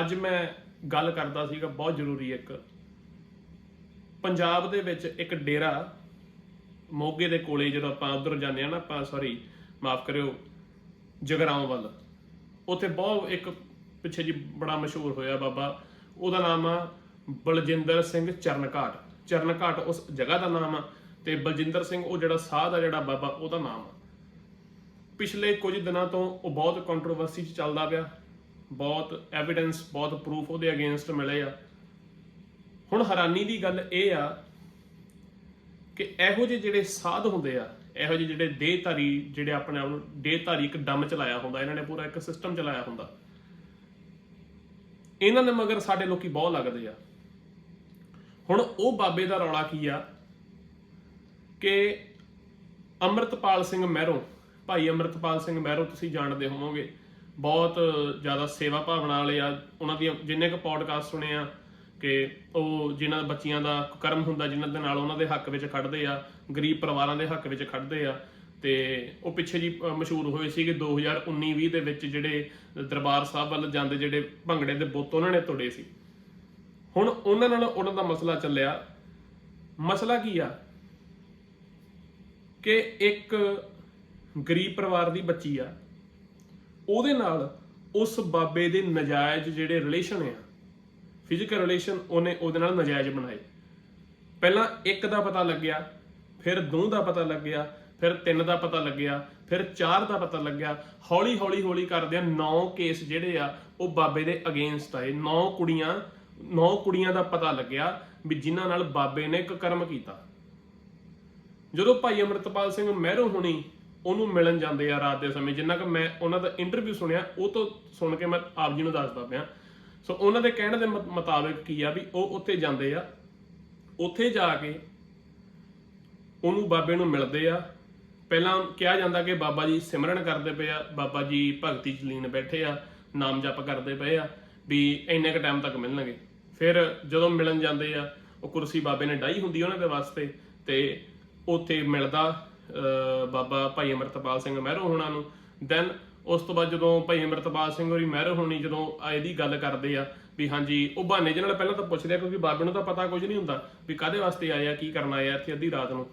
ਅੱਜ ਮੈਂ ਗੱਲ ਕਰਦਾ ਸੀਗਾ, ਬਹੁਤ ਜ਼ਰੂਰੀ ਇੱਕ। ਪੰਜਾਬ ਦੇ ਵਿੱਚ ਇੱਕ ਡੇਰਾ ਮੋਗੇ ਦੇ ਕੋਲੇ, ਜਦੋਂ ਆਪਾਂ ਉਧਰ ਜਾਂਦੇ ਆ ਨਾ, ਆਪਾਂ ਸੌਰੀ ਮਾਫ ਕਰਿਓ, ਜਗਰਾਉਂ ਵੱਲ। ਉੱਥੇ ਬਹੁਤ ਇੱਕ ਪਿੱਛੇ ਜੀ ਬੜਾ ਮਸ਼ਹੂਰ ਹੋਇਆ ਬਾਬਾ, ਉਹਦਾ ਨਾਮ ਆ ਬਲਜਿੰਦਰ ਸਿੰਘ ਚਰਨਘਾਟ ਚਰਨਘਾਟ ਉਸ ਜਗ੍ਹਾ ਦਾ ਨਾਮ ਆ ਤੇ ਬਲਜਿੰਦਰ ਸਿੰਘ ਉਹ ਜਿਹੜਾ ਸਾਧ ਆ, ਜਿਹੜਾ ਬਾਬਾ, ਉਹਦਾ ਨਾਮ ਆ। ਪਿਛਲੇ ਕੁਝ ਦਿਨਾਂ ਤੋਂ ਉਹ ਬਹੁਤ ਕੰਟਰੋਵਰਸੀ ਚ ਚੱਲਦਾ ਪਿਆ। ਬਹੁਤ ਐਵੀਡੈਂਸ ਬਹੁਤ ਪ੍ਰੂਫ ਉਹਦੇ ਅਗੇਂਸਟ ਮਿਲੇ ਆ। ਹੁਣ ਹੈਰਾਨੀ ਦੀ ਗੱਲ ਇਹ ਆ ਕਿ ਇਹੋ ਜਿਹੇ ਜਿਹੜੇ ਸਾਧ ਹੁੰਦੇ ਆ, ਇਹੋ ਜਿਹੇ ਜਿਹੜੇ ਦੇਹਧਾਰੀ, ਜਿਹੜੇ ਆਪਣੇ ਆਪ ਨੂੰ ਦੇਹਧਾਰੀ ਇੱਕ ਦਮ ਚਲਾਇਆ ਹੁੰਦਾ, ਇਹਨਾਂ ਨੇ ਪੂਰਾ ਇੱਕ ਸਿਸਟਮ ਚਲਾਇਆ ਹੁੰਦਾ। ਇਹਨਾਂ ਦੇ ਮਗਰ ਸਾਡੇ ਲੋਕੀ ਬਹੁਤ ਲੱਗਦੇ ਆ। ਹੁਣ ਉਹ ਬਾਬੇ ਦਾ ਰੌਲਾ ਕੀ ਆ? ਕਿ ਅੰਮ੍ਰਿਤਪਾਲ ਸਿੰਘ ਮਹਿਰੋਂ, ਭਾਈ ਅੰਮ੍ਰਿਤਪਾਲ ਸਿੰਘ ਮਹਿਰੋਂ ਤੁਸੀਂ ਜਾਣਦੇ ਹੋਵੋਗੇ ਬਹੁਤ ਜ਼ਿਆਦਾ ਸੇਵਾ ਭਾਵਨਾ ਵਾਲੇ ਆ, ਉਹਨਾਂ ਦੀਆਂ ਜਿੰਨੇ ਕੁ ਪੋਡਕਾਸਟ ਸੁਣੇ ਆ ਕਿ ਉਹ ਜਿਨ੍ਹਾਂ ਬੱਚੀਆਂ ਦਾ ਕਰਮ ਹੁੰਦਾ, ਜਿਨ੍ਹਾਂ ਦੇ ਨਾਲ ਉਹਨਾਂ ਦੇ ਹੱਕ ਵਿੱਚ ਖੜਦੇ ਆ, ਗਰੀਬ ਪਰਿਵਾਰਾਂ ਦੇ ਹੱਕ ਵਿੱਚ ਖੜਦੇ ਆ ਤੇ ਉਹ ਪਿੱਛੇ ਜੀ ਮਸ਼ਹੂਰ ਹੋਏ ਸੀ ਕਿ 2019-20 ਦੇ ਵਿੱਚ ਜਿਹੜੇ ਦਰਬਾਰ ਸਾਹਿਬ ਵੱਲ ਜਾਂਦੇ ਜਿਹੜੇ ਭੰਗੜੇ ਦੇ ਬੁੱਤ ਉਹਨਾਂ ਨੇ ਤੋੜੇ ਸੀ। ਹੁਣ ਉਹਨਾਂ ਨਾਲ ਉਹਨਾਂ ਦਾ ਮਸਲਾ ਚੱਲਿਆ। ਮਸਲਾ ਕੀ ਆ? ਕਿ ਇੱਕ ਗਰੀਬ ਪਰਿਵਾਰ ਦੀ ਬੱਚੀ ਆ ਉਹਦੇ ਨਾਲ ਉਸ ਬਾਬੇ ਦੇ ਨਜਾਇਜ਼ ਜਿਹੜੇ ਰਿਲੇਸ਼ਨ ਆ ਫਿਜ਼ੀਕਲ ਰਿਲੇਸ਼ਨ ਉਹਨੇ ਉਹਦੇ ਨਾਲ ਨਜਾਇਜ਼ ਬਣਾਏ। ਪਹਿਲਾਂ ਇੱਕ ਦਾ ਪਤਾ ਲੱਗਿਆ, ਫਿਰ ਦੋ ਦਾ ਪਤਾ ਲੱਗਿਆ, ਫਿਰ ਤਿੰਨ ਦਾ ਪਤਾ ਲੱਗਿਆ, ਫਿਰ ਚਾਰ ਦਾ ਪਤਾ ਲੱਗਿਆ। ਹੌਲੀ ਹੌਲੀ ਹੌਲੀ ਕਰਦੇ ਆ ਨੌ ਕੇਸ ਜਿਹੜੇ ਆ, ਉਹ ਬਾਬੇ ਦੇ ਅਗੇਂਸਟ ਆਏ। ਨੌ ਕੁੜੀਆਂ ਨੌ ਕੁੜੀਆਂ ਦਾ ਪਤਾ ਲੱਗਿਆ ਵੀ ਜਿਨ੍ਹਾਂ ਨਾਲ ਬਾਬੇ ਨੇ ਇੱਕ ਕਰਮ ਕੀਤਾ। ਜਦੋਂ ਭਾਈ ਅਮਰਤਪਾਲ ਸਿੰਘ ਮਹਿਰੋ ਹੁਣੀ ਉਹਨੂੰ ਮਿਲਣ ਜਾਂਦੇ ਆ ਰਾਤ ਦੇ ਸਮੇਂ। ਜਿੰਨਾ ਕਿ ਮੈਂ ਉਹਨਾਂ ਦਾ ਇੰਟਰਵਿਊ ਸੁਣਿਆ, ਉਹ ਤੋਂ ਸੁਣ ਕੇ ਮੈਂ ਆਪ ਜੀ ਨੂੰ ਦੱਸਦਾ ਪਿਆ। ਸੋ ਉਹਨਾਂ ਦੇ ਕਹਿਣ ਦੇ ਮੁਤਾਬਿਕ ਕੀ ਆ ਵੀ ਉਹ ਉੱਥੇ ਜਾਂਦੇ ਆ। ਉੱਥੇ ਜਾ ਕੇ ਉਹਨੂੰ ਬਾਬੇ ਨੂੰ ਮਿਲਦੇ ਆ। ਪਹਿਲਾਂ ਕਿਹਾ ਜਾਂਦਾ ਕਿ ਬਾਬਾ ਜੀ ਸਿਮਰਨ ਕਰਦੇ ਪਏ ਆ, ਬਾਬਾ ਜੀ ਭਗਤੀ ਚ ਲੀਨ ਬੈਠੇ ਆ, ਨਾਮ ਜਪ ਕਰਦੇ ਪਏ ਆ, ਵੀ ਇੰਨੇ ਕ ਟਾਈਮ ਤੱਕ ਮਿਲਣਗੇ। ਫਿਰ ਜਦੋਂ ਮਿਲਣ ਜਾਂਦੇ ਆ, ਉਹ ਕੁਰਸੀ ਬਾਬੇ ਨੇ ਡਾਈ ਹੁੰਦੀ ਉਹਨਾਂ ਦੇ ਵਾਸਤੇ ਤੇ ਉੱਥੇ ਮਿਲਦਾ ਬਾਬਾ ਭਾਈ ਅਮਰਤਪਾਲ ਸਿੰਘ ਮਹਿਰੋ ਹੋਣਾ ਨੂੰ। ਦੈਨ ਉਸ ਤੋਂ ਬਾਅਦ ਜਦੋਂ ਭਾਈ ਅਮਰਤਪਾਲ ਸਿੰਘ ਹੋਰੀ ਮਹਿਰੋ ਹੋਣੀ, ਜਦੋਂ ਇਹਦੀ ਗੱਲ ਕਰਦੇ ਆ ਵੀ ਹਾਂਜੀ, ਉਹ ਬਹਾਨੇ ਜਿਹੇ ਨਾਲ ਪਹਿਲਾਂ ਤਾਂ ਪੁੱਛਦੇ ਆ, ਕਿਉਂਕਿ ਬਾਬੇ ਨੂੰ ਤਾਂ ਪਤਾ ਕੁਝ ਨਹੀਂ ਹੁੰਦਾ ਵੀ ਕਾਦੇ ਵਾਸਤੇ ਆਏ ਆ, ਕੀ ਕਰਨ ਆਇਆ ਇੱਥੇ ਅੱਧੀ ਰਾਤ ਨੂੰ।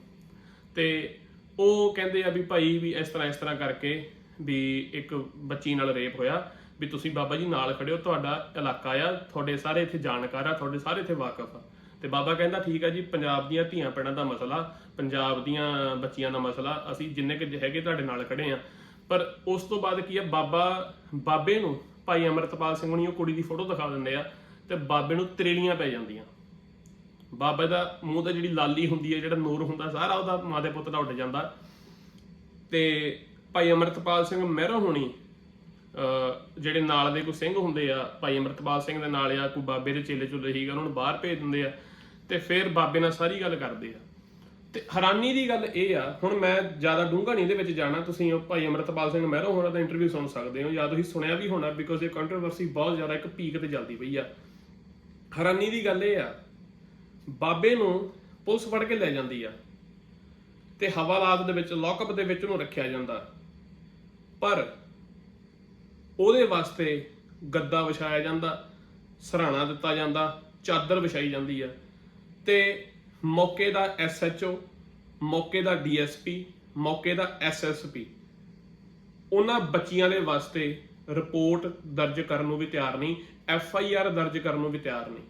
ਤੇ ਉਹ ਕਹਿੰਦੇ ਆ ਵੀ ਭਾਈ ਵੀ ਇਸ ਤਰ੍ਹਾਂ ਇਸ ਤਰ੍ਹਾਂ ਕਰਕੇ ਵੀ ਇੱਕ ਬੱਚੀ ਨਾਲ ਰੇਪ ਹੋਇਆ, ਵੀ ਤੁਸੀਂ ਬਾਬਾ ਜੀ ਨਾਲ ਖੜੇ ਹੋ ਤੁਹਾਡਾ ਇਲਾਕਾ ਆ, ਤੁਹਾਡੇ ਸਾਰੇ ਇੱਥੇ ਜਾਣਕਾਰ ਆ, ਤੁਹਾਡੇ ਸਾਰੇ ਇੱਥੇ ਵਾਕਿਫ ਆ। ਤੇ ਬਾਬਾ ਕਹਿੰਦਾ ਠੀਕ ਆ ਜੀ, ਪੰਜਾਬ ਦੀਆਂ ਧੀਆਂ ਪੈਣਾ ਦਾ ਮਸਲਾ, ਪੰਜਾਬ ਦੀਆਂ ਬੱਚੀਆਂ ਦਾ ਮਸਲਾ, ਅਸੀਂ ਜਿੰਨੇ ਕਿ ਹੈਗੇ ਤੁਹਾਡੇ ਨਾਲ ਖੜੇ ਆ। ਪਰ ਉਸ ਤੋਂ ਬਾਅਦ ਕੀ ਆ, ਬਾਬਾ, ਬਾਬੇ ਨੂੰ ਭਾਈ ਅਮਰਤਪਾਲ ਸਿੰਘ ਹੁਣੀ, ਉਹ ਕੁੜੀ ਦੀ ਫੋਟੋ ਦਿਖਾ ਦਿੰਦੇ ਆ, ਤੇ ਬਾਬੇ ਨੂੰ ਤਰੇਲੀਆਂ ਪੈ ਜਾਂਦੀਆਂ। ਬਾਬੇ ਦਾ ਮੂੰਹ ਦਾ ਜਿਹੜੀ ਲਾਲੀ ਹੁੰਦੀ ਹੈ ਜਿਹੜਾ ਨੂਰ ਹੁੰਦਾ, ਸਾਰਾ ਉਹਦਾ ਮਾਂ ਦੇ ਪੁੱਤ ਦਾ ਉੱਡ ਜਾਂਦਾ। ਤੇ ਭਾਈ ਅਮਰਤਪਾਲ ਸਿੰਘ ਮਹਿਰੋ ਹੋਣੀ ਜਿਹੜੇ ਨਾਲ ਦੇ ਕੋਈ ਸਿੰਘ ਹੁੰਦੇ ਆ, ਭਾਈ ਅਮਰਤਪਾਲ ਸਿੰਘ ਦੇ ਨਾਲ ਆ, ਕੋਈ ਬਾਬੇ ਦੇ ਚੇਲੇ ਚੁੱਲੇ ਸੀਗਾ ਉਹਨਾਂ ਨੂੰ ਬਾਹਰ ਭੇਜ ਦਿੰਦੇ ਆ। ਤੇ ਫਿਰ ਬਾਬੇ ਨਾਲ ਸਾਰੀ ਗੱਲ ਕਰਦੇ ਆ। ਤੇ ਹੈਰਾਨੀ ਦੀ ਗੱਲ ਇਹ ਆ, ਹੁਣ ਮੈਂ ਜ਼ਿਆਦਾ ਡੂੰਘਾ ਨਹੀਂ ਇਹਦੇ ਵਿੱਚ ਜਾਣਾ, ਤੁਸੀਂ ਉਹ ਭਾਈ ਅਮਰਤਪਾਲ ਸਿੰਘ ਮਹਿਰੋ ਹੋਣਾ ਦਾ ਇੰਟਰਵਿਊ ਸੁਣ ਸਕਦੇ ਹੋ, ਜਾਂ ਤੁਸੀਂ ਸੁਣਿਆ ਵੀ ਹੋਣਾ ਬਿਕੋਜ਼ ਇਹ ਕੰਟਰੋਵਰਸੀ ਬਹੁਤ ਜ਼ਿਆਦਾ ਇੱਕ ਪੀਕ ਤੇ ਚੱਲਦੀ ਪਈ ਆ। ਹੈਰਾਨੀ ਦੀ ਗੱਲ ਇਹ ਆ, ਬਾਬੇ ਨੂੰ ਪੁਲਿਸ ਫੜ ਕੇ ਲੈ ਜਾਂਦੀ ਆ, ਤੇ ਹਵਾਲਾਤ ਦੇ ਵਿੱਚ ਲੌਕਅਪ ਦੇ ਵਿੱਚ ਉਹਨੂੰ ਰੱਖਿਆ ਜਾਂਦਾ। ਪਰ ਉਹਦੇ ਵਾਸਤੇ ਗੱਦਾ ਵਿਛਾਇਆ ਜਾਂਦਾ, ਸਰਾਣਾ ਦਿੱਤਾ ਜਾਂਦਾ, ਚਾਦਰ ਵਿਛਾਈ ਜਾਂਦੀ ਆ। ਤੇ ਮੌਕੇ ਦਾ ਐਸਐਚਓ ਮੌਕੇ ਦਾ ਡੀਐਸਪੀ ਮੌਕੇ ਦਾ ਐਸਐਸਪੀ ਉਹਨਾਂ ਬੱਚੀਆਂ ਦੇ ਵਾਸਤੇ ਰਿਪੋਰਟ ਦਰਜ ਕਰਨ ਨੂੰ ਵੀ ਤਿਆਰ ਨਹੀਂ ਐਫਆਈਆਰ ਦਰਜ ਕਰਨ ਨੂੰ ਵੀ ਤਿਆਰ ਨਹੀਂ।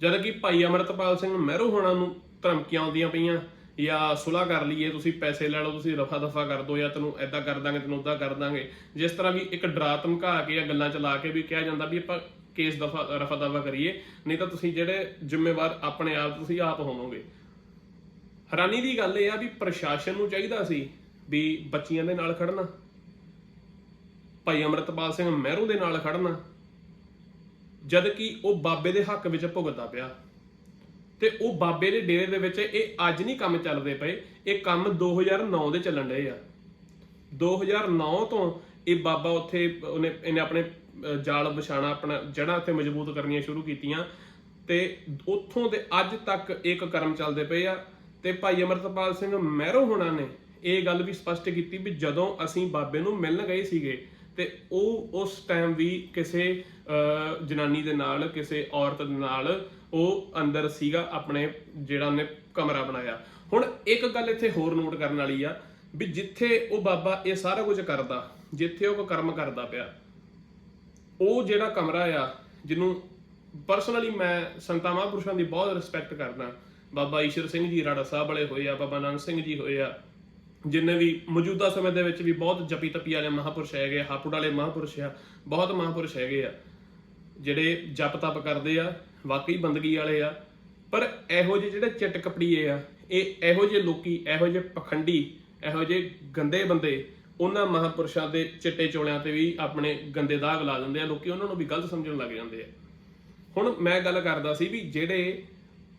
ਜਦ ਕਿ ਭਾਈ ਅਮਰਤਪਾਲ ਸਿੰਘ ਮਹਿਰੂ ਹੋਣਾ ਨੂੰ ਧਮਕੀਆਂ ਆਉਂਦੀਆਂ ਪਈਆਂ ਜਾਂ ਸੁਲਾ ਕਰ ਲਈਏ, ਤੁਸੀਂ ਪੈਸੇ ਲੈ ਲਓ, ਤੁਸੀਂ ਰਫਾ ਦਫਾ ਕਰ ਦਿਓ, ਜਾਂ ਤੈਨੂੰ ਐਦਾਂ ਕਰ ਦਾਂਗੇ, ਤੈਨੂੰ ਉਦਾਂ ਕਰ ਦਾਂਗੇ। ਜਿਸ ਤਰ੍ਹਾਂ ਵੀ ਇੱਕ ਡਰਾ ਧਮਕਾ ਕੇ ਜਾਂ ਗੱਲਾਂ ਚਲਾ ਕੇ ਵੀ ਕਿਹਾ ਜਾਂਦਾ ਵੀ ਆਪਾਂ ਕੇਸ ਦਫਾ ਰਫਾ ਦਫਾ ਕਰੀਏ, ਨਹੀਂ ਤਾਂ ਤੁਸੀਂ ਜਿਹੜੇ ਜ਼ਿੰਮੇਵਾਰ ਆਪਣੇ ਆਪ ਤੁਸੀਂ ਆਪ ਹੋਵੋਗੇ। ਹੈਰਾਨੀ ਦੀ ਗੱਲ ਇਹ ਆ ਵੀ ਪ੍ਰਸ਼ਾਸਨ ਨੂੰ ਚਾਹੀਦਾ ਸੀ ਵੀ ਬੱਚੀਆਂ ਦੇ ਨਾਲ ਖੜਨਾ। ਭਾਈ ਅਮਰਤਪਾਲ ਸਿੰਘ ਮਹਿਰੂ ਦੇ ਨਾਲ ਖੜਨਾ। ਜਦ ਕਿ ਉਹ ਬਾਬੇ ਦੇ ਹੱਕ ਵਿੱਚ ਭੁਗਤਦਾ ਪਿਆ। ਤੇ ਉਹ ਬਾਬੇ ਦੇ ਡੇਰੇ ਦੇ ਵਿੱਚ ਇਹ ਅੱਜ ਨਹੀਂ ਕੰਮ ਚੱਲਦੇ ਪਏ, ਇਹ ਕੰਮ 2009 ਦੇ ਚੱਲਣ ਰਹੇ ਆ। 2009 ਤੋਂ ਇਹ ਬਾਬਾ ਉੱਥੇ ਉਹਨੇ ਇਹਨੇ ਆਪਣੇ ਜਾਲ ਵਿਛਾਣਾ ਆਪਣਾ ਜੜ੍ਹਾਂ ਉੱਥੇ ਮਜ਼ਬੂਤ ਕਰਨੀਆਂ ਸ਼ੁਰੂ ਕੀਤੀਆਂ ਤੇ ਉੱਥੋਂ ਦੇ ਅੱਜ ਤੱਕ ਇੱਕ ਕਰਮ ਚੱਲਦੇ ਪਏ ਆ ਤੇ ਭਾਈ ਅਮਰਤਪਾਲ ਸਿੰਘ ਮਹਿਰੋ ਹੋਣਾ ਨੇ ਇਹ ਗੱਲ ਵੀ ਸਪਸ਼ਟ ਕੀਤੀ ਵੀ ਜਦੋਂ ਅਸੀਂ ਬਾਬੇ ਨੂੰ ਮਿਲਣ ਗਏ ਸੀਗੇ ਤੇ ਉਹ ਉਸ ਟਾਈਮ ਵੀ ਕਿਸੇ ਅਹ, ਜਨਾਨੀ ਦੇ ਨਾਲ ਕਿਸੇ ਔਰਤ ਦੇ ਨਾਲ ਉਹ ਅੰਦਰ ਸੀਗਾ ਆਪਣੇ ਜਿਹੜਾ ਉਹਨੇ ਕਮਰਾ ਬਣਾਇਆ। ਹੁਣ ਇੱਕ ਗੱਲ ਇੱਥੇ ਹੋਰ ਨੋਟ ਕਰਨ ਵਾਲੀ ਆ ਵੀ ਜਿੱਥੇ ਉਹ ਬਾਬਾ ਇਹ ਸਾਰਾ ਕੁਝ ਕਰਦਾ ਜਿੱਥੇ ਉਹ ਕਰਮ ਕਰਦਾ ਪਿਆ ਉਹ ਜਿਹੜਾ ਕਮਰਾ ਆ ਜਿਹਨੂੰ ਪਰਸਨਲੀ ਮੈਂ ਸੰਤਾਂ ਮਹਾਂਪੁਰਸ਼ਾਂ ਦੀ ਬਹੁਤ ਰਿਸਪੈਕਟ ਕਰਦਾ। ਬਾਬਾ ਈਸ਼ਰ ਸਿੰਘ ਜੀ ਰਾੜਾ ਸਾਹਿਬ ਵਾਲੇ ਹੋਏ ਆ ਬਾਬਾ ਨਾਨਕ ਸਿੰਘ ਜੀ ਹੋਏ ਆ ਜਿੰਨੇ ਵੀ ਮੌਜੂਦਾ ਸਮੇਂ ਦੇ ਵਿੱਚ ਵੀ ਬਹੁਤ ਜਪੀ ਤਪੀ ਵਾਲੇ ਮਹਾਂਪੁਰਸ਼ ਹੈਗੇ ਆ, ਹਾਪੁੜ ਵਾਲੇ ਮਹਾਂਪੁਰਸ਼ ਆ ਬਹੁਤ ਮਹਾਂਪੁਰਸ਼ ਹੈਗੇ ਆ ਜਿਹੜੇ ਜਪ ਤਪ ਕਰਦੇ ਆ ਵਾਕਈ ਬੰਦਗੀ ਵਾਲੇ ਆ ਪਰ ਇਹੋ ਜਿਹੇ ਜਿਹੜੇ ਚਿੱਟ ਕਪੜੀਏ ਆ ਇਹ ਇਹੋ ਜਿਹੇ ਲੋਕੀ ਇਹੋ ਜਿਹੇ ਪਖੰਡੀ ਇਹੋ ਜਿਹੇ ਗੰਦੇ ਬੰਦੇ ਉਹਨਾਂ ਮਹਾਂਪੁਰਸ਼ਾਂ ਦੇ ਚਿੱਟੇ ਚੋਲਿਆਂ ਤੇ ਵੀ ਆਪਣੇ ਗੰਦੇ ਦਾਗ ਲਾ ਦਿੰਦੇ ਆ, ਲੋਕੀ ਉਹਨਾਂ ਨੂੰ ਵੀ ਗਲਤ ਸਮਝਣ ਲੱਗ ਜਾਂਦੇ ਆ। ਹੁਣ ਮੈਂ ਗੱਲ ਕਰਦਾ ਸੀ ਵੀ ਜਿਹੜੇ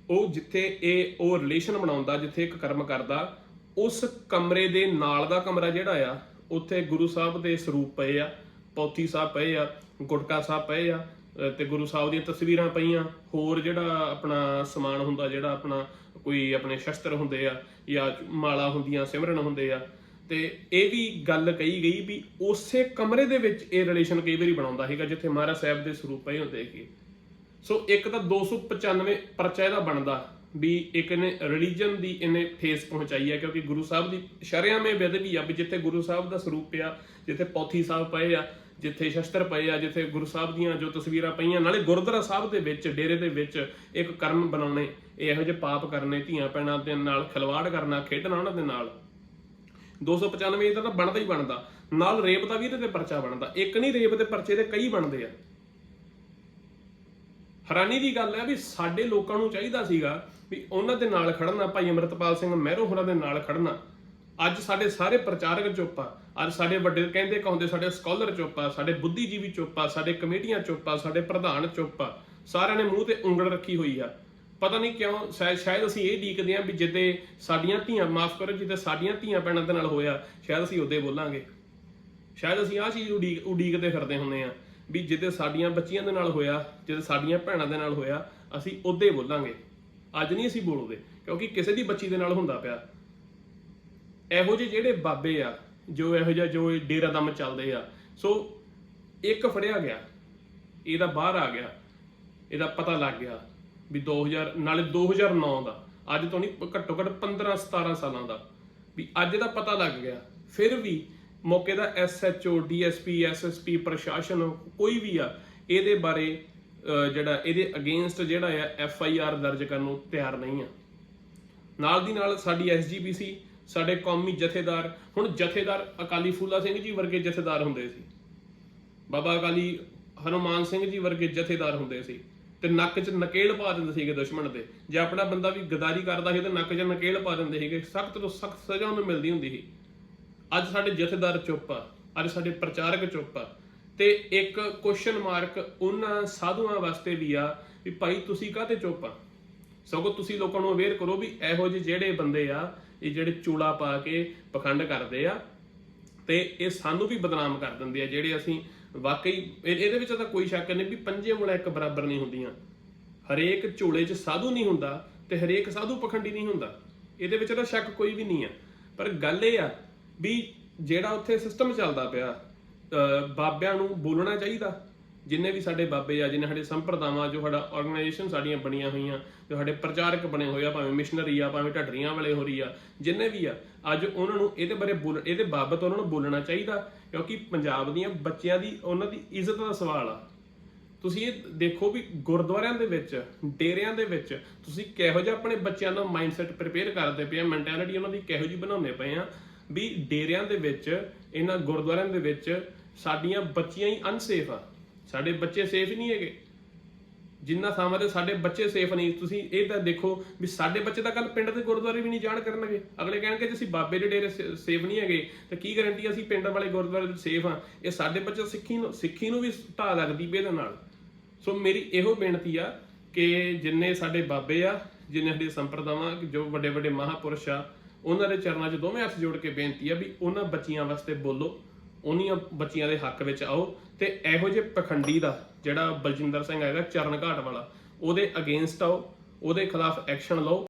ਉਹ ਜਿੱਥੇ ਇਹ ਉਹ ਰਿਲੇਸ਼ਨ ਬਣਾਉਂਦਾ, ਜਿੱਥੇ ਇੱਕ ਕਰਮ ਕਰਦਾ, ਉਸ ਕਮਰੇ ਦੇ ਨਾਲ ਦਾ ਕਮਰਾ ਜਿਹੜਾ ਆ, ਉੱਥੇ ਗੁਰੂ ਸਾਹਿਬ ਦੇ ਸਰੂਪ ਪਏ ਆ, ਪੌਥੀ ਸਾਹਿਬ ਪਏ ਆ, ਗੁਟਕਾ ਸਾਹਿਬ ਪਏ ਆ ਅਹ ਤੇ ਗੁਰੂ ਸਾਹਿਬ ਦੀਆਂ ਤਸਵੀਰਾਂ ਪਈਆਂ, ਹੋਰ ਜਿਹੜਾ ਆਪਣਾ ਸਮਾਨ ਹੁੰਦਾ, ਜਿਹੜਾ ਆਪਣਾ ਕੋਈ ਆਪਣੇ ਸ਼ਸਤਰ ਹੁੰਦੇ ਆ, ਜਾਂ ਮਾਲਾ ਹੁੰਦੀਆਂ, ਸਿਮਰਨ ਹੁੰਦੇ ਆ ਤੇ ਇਹ ਵੀ ਗੱਲ ਕਹੀ ਗਈ ਵੀ ਉਸੇ ਕਮਰੇ ਦੇ ਵਿੱਚ ਇਹ ਰਿਲੇਸ਼ਨ ਕਈ ਵਾਰੀ ਬਣਾਉਂਦਾ ਹੈਗਾ ਜਿੱਥੇ ਮਹਾਰਾਜ ਸਾਹਿਬ ਦੇ ਸਰੂਪ ਪਏ ਹੁੰਦੇ ਹੈਗੇ ਸੋ ਇੱਕ ਤਾਂ 295 ਪਰਚਾ ਇਹਦਾ ਬਣਦਾ ਵੀ ਇੱਕ ਨੇ ਰਿਲੀਜਨ ਦੀ ਇਹਨੇ ਠੇਸ ਪਹੁੰਚਾਈ ਹੈ, ਕਿਉਂਕਿ ਗੁਰੂ ਸਾਹਿਬ ਦੀ ਸ਼ਰਿਆਮੇ ਬੇਦਬੀ ਆ ਵੀ ਜਿੱਥੇ ਗੁਰੂ ਸਾਹਿਬ ਦਾ ਸਰੂਪ ਪਿਆ, ਜਿੱਥੇ ਪੌਥੀ ਸਾਹਿਬ ਪਏ ਆ, ਜਿੱਥੇ ਸ਼ਸਤਰ ਪਏ ਆ, ਜਿੱਥੇ ਗੁਰੂ ਸਾਹਿਬ ਦੀਆਂ ਜੋ ਤਸਵੀਰਾਂ ਪਈਆਂ, ਨਾਲੇ ਗੁਰਦੁਆਰਾ ਸਾਹਿਬ ਦੇ ਵਿੱਚ, ਡੇਰੇ ਦੇ ਵਿੱਚ ਇੱਕ ਕਰਮ ਬਣਾਉਣੇ, ਇਹੋ ਜਿਹੇ ਪਾਪ ਕਰਨੇ ਧੀਆਂ ਪੈਣਾ ਦੇ ਨਾਲ ਖਿਲਵਾੜ ਕਰਨਾ, ਖੇਡਣਾ ਉਹਨਾਂ ਦੇ ਨਾਲ। 295 ਇਹਦਾ ਤਾਂ ਬਣਦਾ ਹੀ ਬਣਦਾ। ਨਾਲ ਰੇਪ ਦਾ ਵੀ ਇਹਦੇ ਤੇ ਪਰਚਾ ਬਣਦਾ। ਇੱਕ ਨਹੀਂ, ਰੇਪ ਦੇ ਪਰਚੇ ਦੇ ਕਈ ਬਣਦੇ ਆ। ਹੈਰਾਨੀ ਦੀ ਗੱਲ ਹੈ ਵੀ ਸਾਡੇ ਲੋਕਾਂ ਨੂੰ ਚਾਹੀਦਾ ਸੀਗਾ ਵੀ ਉਹਨਾਂ ਦੇ ਨਾਲ ਖੜਨਾ, ਭਾਈ ਅਮਰਤਪਾਲ ਸਿੰਘ ਮਹਿਰੋ ਹੋਰਾਂ ਦੇ ਨਾਲ ਖੜਨਾ। ਅੱਜ ਸਾਡੇ ਸਾਰੇ ਪ੍ਰਚਾਰਕ ਚੁੱਪ ਆ। ਅੱਜ ਸਾਡੇ ਵੱਡੇ ਕਹਿੰਦੇ ਕਹੁੰਦੇ ਸਾਡੇ ਸਕਾਲਰ ਚੁੱਪ ਆ, ਸਾਡੇ ਬੁੱਧੀਜੀਵੀ ਚੁੱਪ ਆ, ਸਾਡੇ ਕਮੇਟੀਆਂ ਚੁੱਪ ਆ, ਸਾਡੇ ਪ੍ਰਧਾਨ ਚੁੱਪ ਆ। ਸਾਰਿਆਂ ਨੇ ਮੂੰਹ ਤੇ ਉਂਗਲ ਰੱਖੀ ਹੋਈ ਆ। ਪਤਾ ਨਹੀਂ ਕਿਉਂ, ਸ਼ਾਇਦ ਸ਼ਾਇਦ ਅਸੀਂ ਇਹ ਡੀਕਦੇ ਆ ਵੀ ਜਿੱਦੇ ਸਾਡੀਆਂ ਧੀਆਂ, ਮਾਫ ਕਰੋ, ਜਿੱਦੇ ਸਾਡੀਆਂ ਧੀਆਂ ਭੈਣਾਂ ਦੇ ਨਾਲ ਹੋਇਆ, ਸ਼ਾਇਦ ਅਸੀਂ ਉਹਦੇ ਬੋਲਾਂਗੇ। ਸ਼ਾਇਦ ਅਸੀਂ ਆਹ ਚੀਜ਼ ਉਡੀਕ ਉਡੀਕਦੇ ਫਿਰਦੇ ਹੁੰਨੇ ਆ ਵੀ ਜਿੱਦੇ ਸਾਡੀਆਂ ਬੱਚੀਆਂ ਦੇ ਨਾਲ ਹੋਇਆ, ਜਿੱਦੇ ਸਾਡੀਆਂ ਭੈਣਾਂ ਦੇ ਨਾਲ ਹੋਇਆ, ਅਸੀਂ ਉਹਦੇ ਬੋਲਾਂਗੇ। ਅੱਜ ਨਹੀਂ ਅਸੀਂ ਬੋਲਦੇ, ਕਿਉਂਕਿ ਕਿਸੇ ਦੀ ਬੱਚੀ ਦੇ ਨਾਲ ਹੁੰਦਾ ਪਿਆ। ਇਹੋ ਜਿਹੇ ਜਿਹੜੇ ਬਾਬੇ ਆ, ਜੋ ਇਹੋ ਜਿਹਾ ਜੋ ਡੇਰਾ ਦਮ ਚੱਲਦੇ ਆ। ਸੋ ਇੱਕ ਫੜਿਆ ਗਿਆ, ਇਹਦਾ ਬਾਹਰ ਆ ਗਿਆ, ਇਹਦਾ ਪਤਾ ਲੱਗ ਗਿਆ। ਵੀ 2000 ਨਾਲੇ 2009 ਦਾ। ਅੱਜ ਤੋਂ ਨਹੀਂ, ਘੱਟੋ ਘੱਟ 15 17 ਸਾਲਾਂ ਦਾ। ਵੀ ਅੱਜ ਦਾ ਪਤਾ ਲੱਗ ਗਿਆ। ਫਿਰ ਵੀ ਮੌਕੇ ਦਾ ਐਸਐਚਓ ਡੀਐਸਪੀ ਐਸਐਸਪੀ ਪ੍ਰਸ਼ਾਸਨ, ਕੋਈ ਵੀ ਆ, ਇਹਦੇ ਬਾਰੇ ਜਿਹੜਾ ਇਹਦੇ ਅਗੇਂਸਟ ਜਿਹੜਾ ਆ ਐਫਆਈਆਰ ਦਰਜ ਕਰਨ ਨੂੰ ਤਿਆਰ ਨਹੀਂ ਆ। ਨਾਲ ਦੀ ਨਾਲ ਸਾਡੀ ਐਸਜੀਪੀਸੀ ਸਾਡੇ ਕੌਮੀ ਜਥੇਦਾਰ, ਹੁਣ ਜਥੇਦਾਰ ਅਕਾਲੀ ਫੂਲਾ ਸਿੰਘ ਜੀ ਵਰਗੇ ਜਥੇਦਾਰ ਹੁੰਦੇ ਸੀ। ਬਾਬਾ ਅਕਾਲੀ ਹਨੂਮਾਨ ਸਿੰਘ ਜੀ ਵਰਗੇ ਜਥੇਦਾਰ ਹੁੰਦੇ ਸੀ। ਤੇ ਨੱਕ 'ਚ ਨਕੇਲ ਪਾ ਦਿੰਦੇ ਸੀਗੇ ਦੁਸ਼ਮਣ ਦੇ। ਜੇ ਆਪਣਾ ਬੰਦਾ ਵੀ ਗਦਾਰੀ ਕਰਦਾ ਸੀ ਤੇ ਨੱਕ 'ਚ ਨਕੇਲ ਪਾ ਦਿੰਦੇ ਸੀਗੇ, ਸਖਤ ਤੋਂ ਸਖਤ ਸਜ਼ਾ ਉਹਨੂੰ ਮਿਲਦੀ ਹੁੰਦੀ ਸੀ। ਅੱਜ ਸਾਡੇ ਜਥੇਦਾਰ ਚੁੱਪ ਆ, ਅੱਜ ਸਾਡੇ ਪ੍ਰਚਾਰਕ ਚੁੱਪ ਆ। ਤੇ ਇੱਕ ਕੁਐਸਚਨ ਮਾਰਕ ਉਹਨਾਂ ਸਾਧੂਆਂ ਵਾਸਤੇ ਵੀ ਆ ਵੀ ਭਾਈ ਤੁਸੀਂ ਕਾਹਤੇ ਚੁੱਪ ਆ? ਸਗੋਂ ਤੁਸੀਂ ਲੋਕਾਂ ਨੂੰ ਅਵੇਅਰ ਕਰੋ ਵੀ ਇਹੋ ਜਿਹੇ ਜਿਹੜੇ ਬੰਦੇ ਆ, ਇਹ ਜਿਹੜੇ ਚੂੜਾ ਪਾ ਕੇ ਪਖੰਡ ਕਰਦੇ ਆ ਤੇ ਇਹ ਸਾਨੂੰ ਵੀ ਬਦਨਾਮ ਕਰ ਦਿੰਦੇ ਆ, ਜਿਹੜੇ ਅਸੀਂ ਵਾਕਈ ਇਹ- ਇਹਦੇ ਵਿੱਚ ਤਾਂ ਕੋਈ ਸ਼ੱਕ ਨਹੀਂ ਵੀ ਪੰਜੇ ਉਂਗਲਾਂ ਇੱਕ ਬਰਾਬਰ ਨਹੀਂ ਹੁੰਦੀਆਂ। ਹਰੇਕ ਝੋਲੇ 'ਚ ਸਾਧੂ ਨਹੀਂ ਹੁੰਦਾ ਤੇ ਹਰੇਕ ਸਾਧੂ ਪਖੰਡੀ ਨਹੀਂ ਹੁੰਦਾ। ਇਹਦੇ ਵਿੱਚ ਤਾਂ ਸ਼ੱਕ ਕੋਈ ਵੀ ਨਹੀਂ ਆ। ਪਰ ਗੱਲ ਇਹ ਆ ਵੀ ਜਿਹੜਾ ਉੱਥੇ ਸਿਸਟਮ ਚੱਲਦਾ ਪਿਆ ਬਾਬਿਆਂ ਨੂੰ ਬੋਲਣਾ ਚਾਹੀਦਾ। ਜਿੰਨੇ ਵੀ ਸਾਡੇ ਬਾਬੇ ਆ, ਜਿੰਨੇ ਸਾਡੇ ਸੰਪਰਦਾਵਾਂ, ਜੋ ਸਾਡਾ ਆਰਗੇਨਾਈਜੇਸ਼ਨ ਸਾਡੀਆਂ ਬਣੀਆਂ ਹੋਈਆਂ, ਜੋ ਸਾਡੇ ਪ੍ਰਚਾਰਕ ਬਣੇ ਹੋਏ ਆ, ਭਾਵੇਂ ਮਿਸ਼ਨਰੀ ਆ, ਭਾਵੇਂ ਢੱਡਰੀਆਂ ਵਾਲੇ ਹੋ ਰਹੀ ਆ, ਜਿੰਨੇ ਵੀ ਆ ਅੱਜ ਉਹਨਾਂ ਨੂੰ ਇਹਦੇ ਬਾਰੇ ਬੋਲ, ਇਹਦੇ ਬਾਬਤ ਉਹਨਾਂ ਨੂੰ ਬੋਲਣਾ ਚਾਹੀਦਾ, ਕਿਉਂਕਿ ਪੰਜਾਬ ਦੀਆਂ ਬੱਚਿਆਂ ਦੀ, ਉਹਨਾਂ ਦੀ ਇੱਜ਼ਤ ਦਾ ਸਵਾਲ ਆ। ਤੁਸੀਂ ਇਹ ਦੇਖੋ ਵੀ ਗੁਰਦੁਆਰਿਆਂ ਦੇ ਵਿੱਚ, ਡੇਰਿਆਂ ਦੇ ਵਿੱਚ ਤੁਸੀਂ ਕਿਹੋ ਜਿਹਾ ਆਪਣੇ ਬੱਚਿਆਂ ਦਾ ਮਾਈਂਡਸੈਟ ਪ੍ਰਿਪੇਅਰ ਕਰਦੇ ਪਏ ਆ ਮੈਂਟੈਲਿਟੀ ਉਹਨਾਂ ਦੀ ਕਿਹੋ ਜਿਹੀ ਬਣਾਉਂਦੇ ਪਏ ਆ, ਵੀ ਡੇਰਿਆਂ ਦੇ ਵਿੱਚ, ਇਹਨਾਂ ਗੁਰਦੁਆਰਿਆਂ ਦੇ ਵਿੱਚ ਸਾਡੀਆਂ ਬੱਚੀਆਂ ਹੀ ਅਨਸੇਫ ਆ। ਸਾਡੇ ਬੱਚੇ ਸੇਫ ਨਹੀਂ ਹੈਗੇ। ਜਿੰਨਾ ਥਾਵਾਂ ਤੇ ਸਾਡੇ ਬੱਚੇ ਸੇਫ ਨਹੀਂ। ਤੁਸੀਂ ਇਹ ਤਾਂ ਦੇਖੋ ਵੀ ਸਾਡੇ ਬੱਚੇ ਤਾਂ ਕੱਲ ਪਿੰਡ ਦੇ ਗੁਰਦੁਆਰੇ ਵੀ ਨਹੀਂ ਜਾਣ ਕਰਨਗੇ। ਅਗਲੇ ਕਹਿਣਗੇ ਜੇ, ਅਸੀਂ ਬਾਬੇ ਦੇ ਡੇਰੇ ਸੇਫ ਨਹੀਂ ਹੈਗੇ। ਤਾਂ ਕੀ ਗਾਰੰਟੀ ਅਸੀਂ ਪਿੰਡ ਵਾਲੇ ਗੁਰਦੁਆਰੇ ਸੇਫ ਆ? ਇਹ ਸਾਡੇ ਬੱਚੇ ਸਿੱਖੀ ਨੂੰ ਸਿੱਖੀ ਨੂੰ ਵੀ ਢਾਹ ਲੱਗਦੀ ਪਈ ਇਹਦੇ ਨਾਲ। ਸੋ ਮੇਰੀ ਇਹੋ ਬੇਨਤੀ ਆ ਕਿ ਜਿੰਨੇ ਸਾਡੇ ਬਾਬੇ ਆ, ਜਿੰਨੇ ਸਾਡੇ ਸੰਪਰਦਾਵਾਂ ਜੋ ਵੱਡੇ ਵੱਡੇ ਮਹਾਪੁਰਸ਼ ਆ, ਉਹਨਾਂ ਦੇ ਚਰਨਾਂ 'ਚ ਦੋਵੇਂ ਹੱਥ ਜੋੜ ਕੇ ਬੇਨਤੀ ਆ ਵੀ ਉਹਨਾਂ ਬੱਚੀਆਂ ਵਾਸਤੇ ਬੋਲੋ। ਉਹਨੀਆਂ ਬੱਚੀਆਂ ਦੇ ਹੱਕ ਵਿੱਚ ਆਓ ਤੇ ਇਹੋ ਜਿਹੇ ਪਖੰਡੀ ਦਾ ਜਿਹੜਾ ਬਲਜਿੰਦਰ ਸਿੰਘ ਹੈਗਾ ਚਰਨ ਘਾਟ ਵਾਲਾ, ਉਹਦੇ ਅਗੇਂਸਟ ਆਓ, ਉਹਦੇ ਖਿਲਾਫ ਐਕਸ਼ਨ ਲਓ।